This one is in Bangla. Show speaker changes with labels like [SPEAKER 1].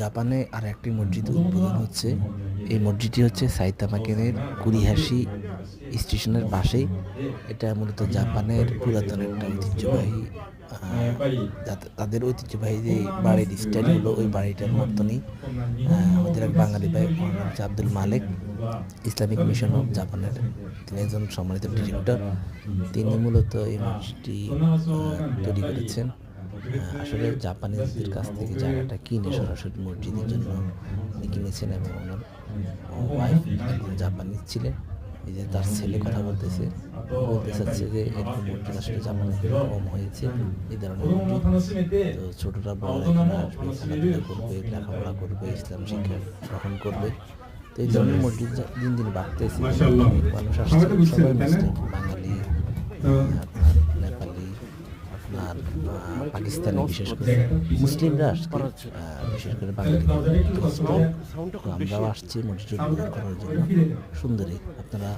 [SPEAKER 1] জাপানে আর একটি মসজিদ উদ্বোধন হচ্ছে। এই মসজিদটি হচ্ছে সাইতামা কেনের কুরিহাসি স্টেশনের পাশেই। এটা মূলত জাপানের পুরাতন একটা ঐতিহ্যবাহী তাদের ঐতিহ্যবাহী যে বাড়ির স্টাইল হলো, ওই বাড়িটার মতনই আমাদের এক বাঙালি ভাই হচ্ছে Abdul Malik. Islamic mission of জাপানের তিনি একজন সম্মানিত ডিরেক্টর। তিনি মূলত এই মসজিদটি তৈরি করেছেন। আসলে জাপানিজদের কাছ থেকে জায়গাটা কিনে সরাসরি মসজিদের জন্য কিনেছেন এবং ওনার ওয়াইফ একজন জাপানিজ ছিলেন। এই যে তার ছেলে কথা বলতেছে বলতে চাচ্ছে যে এরকম মসজিদ আসলে জাপানে কম হয়েছে এই ধরনের মসজিদ। তো ছোটরা বড় এখানে আসবে খেলাধুলা করবে লেখাপড়া করবে ইসলাম শিক্ষা গ্রহণ করবে। তো এই ধরনের মসজিদ দিন দিন বাড়তেছে মানুষ আসছে
[SPEAKER 2] সবাই
[SPEAKER 1] আপনার পাকিস্তানে বিশেষ করে মুসলিমরা আসছে বিশেষ করে বাঙালি। আমরাও আসছি উদ্বোধন করার জন্য। সুন্দরী আপনারা